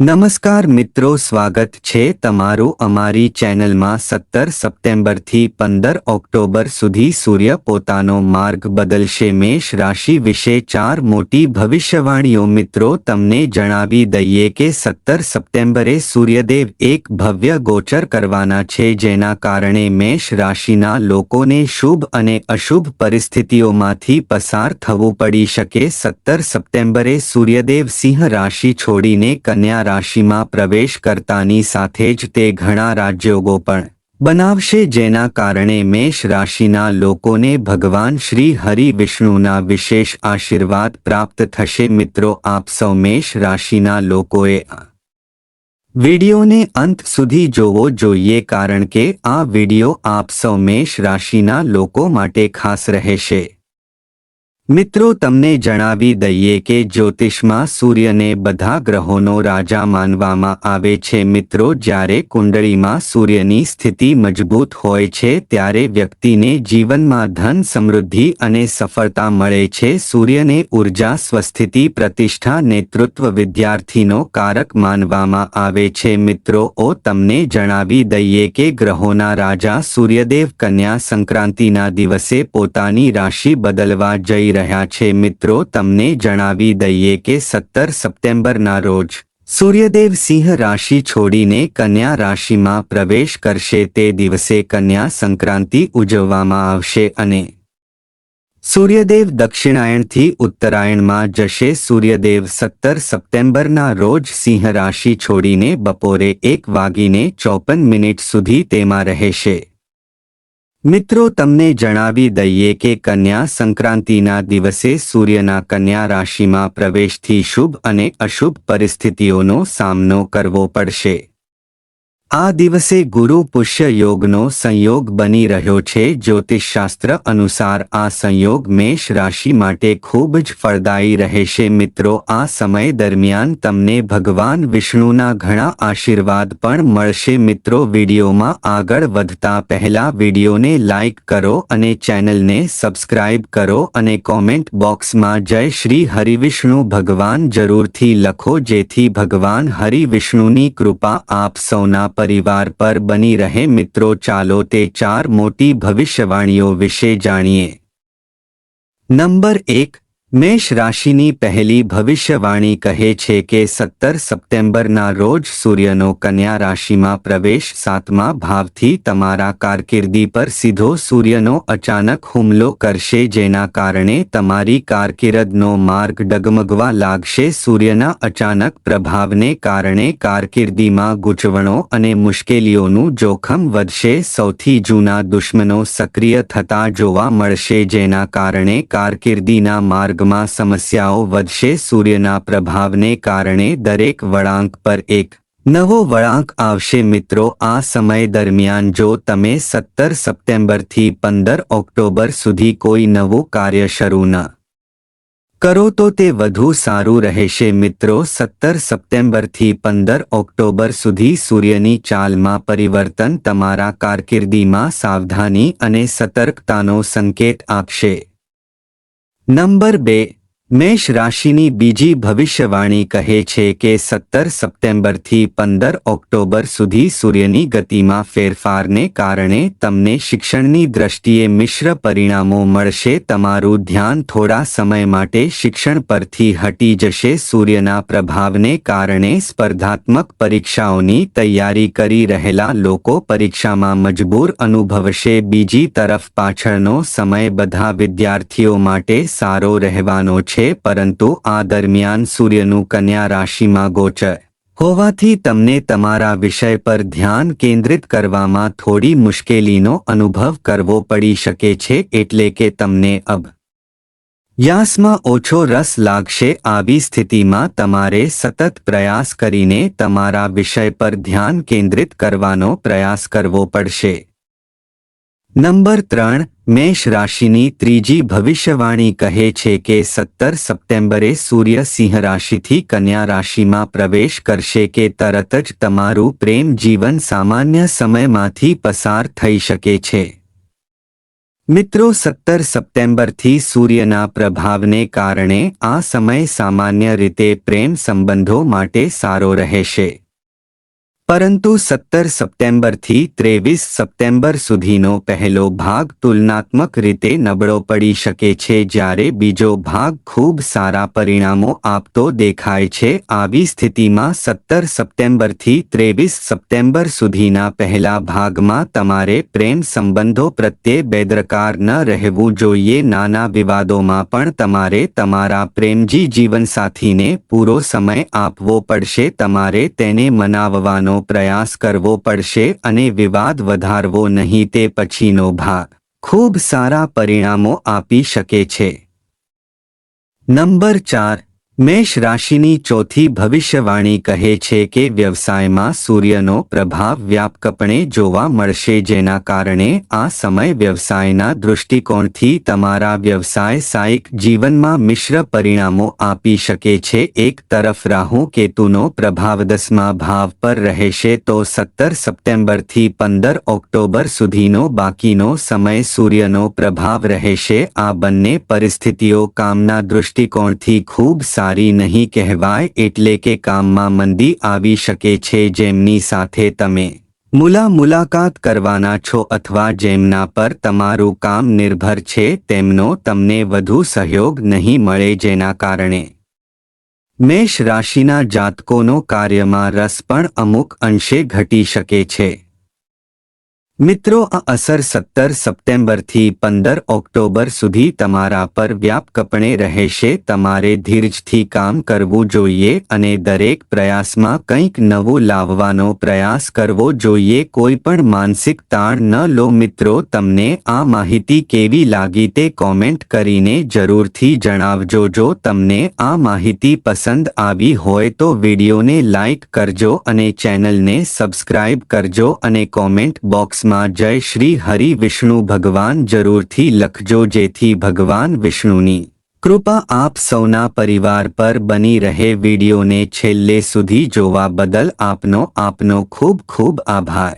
નમસ્કાર મિત્રો, સ્વાગત છે તમારું અમારી ચેનલમાં સત્તર સપ્ટેમ્બરથી પંદર ઓક્ટોબર સુધી સૂર્ય પોતાનો માર્ગ બદલશે. મેષ રાશિ વિશે ચાર મોટી ભવિષ્યવાણીઓ મિત્રો, તમને જણાવી દઈએ કે સત્તર સપ્ટેમ્બરે સૂર્યદેવ એક ભવ્ય ગોચર કરવાના છે, જેના કારણે મેષ રાશિના લોકોને શુભ અને અશુભ પરિસ્થિતિઓમાંથી પસાર થવું પડી શકે. સત્તર સપ્ટેમ્બરે સૂર્યદેવ સિંહ રાશિ છોડીને કન્યા રાશિમાં પ્રવેશ કરતાની સાથે જ તે ઘણા રાજયોગો પણ બનાવશે જેના કારણે મેષ રાશિના લોકોને ભગવાન શ્રી હરિ વિષ્ણુના વિશેષ આશીર્વાદ પ્રાપ્ત થશે. મિત્રો, આપ સૌ મેષ રાશિના લોકોએ વિડીયોને અંત સુધી જોવો જોઈએ કારણ કે આ વિડિયો આપ સૌ મેષ રાશિના લોકો માટે ખાસ રહેશે. મિત્રો, તમને જણાવી દઈએ કે જ્યોતિષમાં સૂર્યને બધા ગ્રહોનો રાજા માનવામાં આવે છે. મિત્રો, જ્યારે કુંડળીમાં સૂર્યની સ્થિતિ મજબૂત હોય છે, ત્યારે વ્યક્તિને જીવનમાં ધન સમૃદ્ધિ અને સફળતા મળે છે. સૂર્યને ઊર્જા, સ્વસ્થિતિ, પ્રતિષ્ઠા, નેતૃત્વ વિદ્યાર્થીનો કારક માનવામાં આવે છે. મિત્રો, ઓ, તમને જણાવી દઈએ કે ગ્રહોના રાજા સૂર્યદેવ કન્યા સંક્રાંતિના દિવસે પોતાની રાશિ બદલવા જઈ રહ્યા છે. મિત્રો, તમને જણાવી દઈએ કે સત્તર સપ્ટેમ્બરના રોજ સૂર્યદેવ સિંહ રાશિ છોડીને કન્યા રાશિમાં પ્રવેશ કરશે. તે દિવસે કન્યા સંક્રાંતિ ઉજવવામાં આવશે અને સૂર્યદેવ દક્ષિણાયણથી ઉત્તરાયણમાં જશે. સૂર્યદેવ સત્તર સપ્ટેમ્બરના રોજ સિંહ રાશિ છોડીને બપોરે એક વાગીને ચોપન મિનિટ સુધી તેમાં રહેશે. મિત્રો, તમને જણાવી દઈએ કે કન્યા સંક્રાંતિના દિવસે સૂર્યના કન્યા રાશિમાં પ્રવેશથી શુભ અને અશુભ પરિસ્થિતિઓનો સામનો કરવો પડશે. આ દિવસે ગુરુ પુષ્ય યોગનો સંયોગ બની રહ્યો છે. જ્યોતિષશાસ્ત્ર અનુસાર આ સંયોગ મેષ રાશિ માટે ખૂબ જ ફળદાયી રહેશે. મિત્રો, આ સમય દરમિયાન તમને ભગવાન વિષ્ણુના ઘણા આશીર્વાદ પણ મળશે. મિત્રો, વિડીયોમાં આગળ વધતા પહેલા વિડીયોને લાઇક કરો અને ચેનલને સબસ્ક્રાઇબ કરો અને કોમેન્ટ બોક્સમાં જય શ્રી હરિવિષ્ણુ ભગવાન જરૂરથી લખો. જેથી ભગવાન હરિવિષ્ણુની કૃપા આપ સૌના પરિવાર પર બની રહે મિત્રો ચાલો તે ચાર મોટી ભવિષ્યવાણીઓ વિશે જાણીએ. નંબર એક મેષ રાશિની પહેલી ભવિષ્યવાણી કહે છે કે સત્તર સપ્ટેમ્બરના રોજ સૂર્યનો કન્યા રાશિમાં પ્રવેશ સાતમા ભાવથી તમારા કારકિર્દી પર સીધો સૂર્યનો અચાનક હુમલો કરશે જેના કારણે તમારી કારકિર્દનો માર્ગ ડગમગવા લાગશે સૂર્યના અચાનક પ્રભાવને કારણે કારકિર્દીમાં ગૂંચવણો અને મુશ્કેલીઓનું જોખમ વધશે. સૌથી જૂના દુશ્મનો સક્રિય થતા જોવા મળશે જેના કારણે કારકિર્દીના માર્ગ માર્ગમાં સમસ્યાઓ વધશે સૂર્યના પ્રભાવને કારણે દરેક વળાંક પર એક નવો વળાંક આવશે. મિત્રો, આ સમય દરમિયાન જો તમે સત્તર સપ્ટેમ્બરથી પંદર ઓક્ટોબર સુધી કોઈ નવું કાર્ય શરૂ ન કરો તો તે વધુ સારું રહેશે. મિત્રો, સત્તર સપ્ટેમ્બરથી પંદર ઓક્ટોબર સુધી સૂર્યની ચાલમાં પરિવર્તન તમારા કારકિર્દીમાં સાવધાની અને સતર્કતાનો સંકેત આપશે. નંબર બે મેષ રાશિની બીજી ભવિષ્યવાણી કહે છે કે સત્તર સપ્ટેમ્બરથી પંદર ઓક્ટોબર સુધી સૂર્યની ગતિમાં ફેરફારને કારણે તમને શિક્ષણની દ્રષ્ટિએ મિશ્ર પરિણામો મળશે. તમારું ધ્યાન થોડા સમય માટે શિક્ષણ પરથી હટી જશે. સૂર્યના પ્રભાવને કારણે સ્પર્ધાત્મક પરીક્ષાઓની તૈયારી કરી રહેલા લોકો પરીક્ષામાં મજબૂર અનુભવશે. બીજી તરફ પાછળનો સમય બધા વિદ્યાર્થીઓ માટે સારો રહેવાનો છે. છે, પરંતુ આ દરમિયાન સૂર્યનું કન્યા રાશિમાં ગોચર. હોવાથી તમને તમારા વિષય પર ધ્યાન કેન્દ્રિત કરવામાં થોડી મુશ્કેલીનો અનુભવ કરવો પડી શકે છે, એટલે કે તમને અબ યાસમાં ઓછો રસ લાગશે, આવી સ્થિતિમાં તમારે સતત પ્રયાસ કરીને તમારા વિષય પર ધ્યાન કેન્દ્રિત કરવાનો પ્રયાસ કરવો પડશે. નંબર ત્રણ મેષ રાશિની ત્રીજી ભવિષ્યવાણી કહે છે કે સત્તર સપ્ટેમ્બરે સૂર્ય સિંહ રાશિથી કન્યા રાશિમાં પ્રવેશ કરશે કે તરત જ તમારું પ્રેમ જીવન સામાન્ય સમયમાંથી પસાર થઈ શકે છે. મિત્રો, સત્તર સપ્ટેમ્બરથી સૂર્યના પ્રભાવને કારણે આ સમય સામાન્ય રીતે પ્રેમ સંબંધો માટે સારો રહેશે. પરંતુ સત્તર સપ્ટેમ્બરથી ત્રેવીસ સપ્ટેમ્બર સુધીનો પહેલો ભાગ તુલનાત્મક રીતે નબળો પડી શકે છે જ્યારે બીજો ભાગ ખૂબ સારા પરિણામો આપતો દેખાય છે. આવી સ્થિતિમાં સત્તર સપ્ટેમ્બરથી ત્રેવીસ સપ્ટેમ્બર સુધીના પહેલા ભાગમાં તમારે પ્રેમ સંબંધો પ્રત્યે બેદરકાર ન રહેવું જોઈએ. નાના વિવાદોમાં પણ તમારે તમારા પ્રેમજી જીવનસાથીને પૂરો સમય આપવો પડશે. તમારે તેને મનાવવાનો પ્રયાસ કરવો પડશે અને વિવાદ વધારવો નહીં તે પછીનો ભાગ ખૂબ સારા પરિણામો આપી શકે છે. નંબર ચાર મેષ રાશિની ચોથી ભવિષ્યવાણી કહે છે કે વ્યવસાયમાં સૂર્યનો પ્રભાવ વ્યાપકપણે જોવા મળશે જેના કારણે આ સમય વ્યવસાયના દૃષ્ટિકોણથી તમારા વ્યવસાયિક જીવનમાં મિશ્ર પરિણામો આપી શકે છે. એક તરફ રાહુ કેતુનો પ્રભાવ દસમા ભાવ પર રહેશે તો સત્તર સપ્ટેમ્બરથી પંદર ઓક્ટોબર સુધીનો બાકીનો સમય સૂર્યનો પ્રભાવ રહેશે. આ બંને પરિસ્થિતિઓ કામના દૃષ્ટિકોણથી ખૂબ સારી નહીં કહેવાય એટલે કે કામમાં મંદી આવી શકે છે જેમની સાથે તમે મુલા મુલાકાત કરવાના છો અથવા જેમના પર તમારું કામ નિર્ભર છે, તેમનો તમને વધુ સહયોગ નહીં મળે જેના કારણે મેષ રાશિના જાતકોનો કાર્યમાં રસ પણ અમુક અંશે ઘટી શકે છે. મિત્રો, આ અસર સત્તર સપ્ટેમ્બરથી પંદર ઓક્ટોબર સુધી તમારા પર વ્યાપકપણે રહેશે. તમારે ધીરજથી કામ કરવું જોઈએ અને દરેક પ્રયાસમાં કંઈક નવું લાવવાનો પ્રયાસ કરવો જોઈએ. કોઈ પણ માનસિક તાણ ન લો. મિત્રો, તમને આ માહિતી કેવી લાગી તે કોમેન્ટ કરીને જરૂરથી જણાવજો. જો તમને આ માહિતી પસંદ આવી હોય તો વિડીયોને લાઇક કરજો અને ચેનલને સબસ્ક્રાઇબ કરજો અને કોમેન્ટ બોક્સ માં જય શ્રી હરિ વિષ્ણુ ભગવાન જરૂરથી લખજો જેથી ભગવાન વિષ્ણુની કૃપા આપ સૌના પરિવાર પર બની રહે. વિડીયોને છેલ્લે સુધી જોવા બદલ આપનો આપનો ખૂબ ખૂબ આભાર.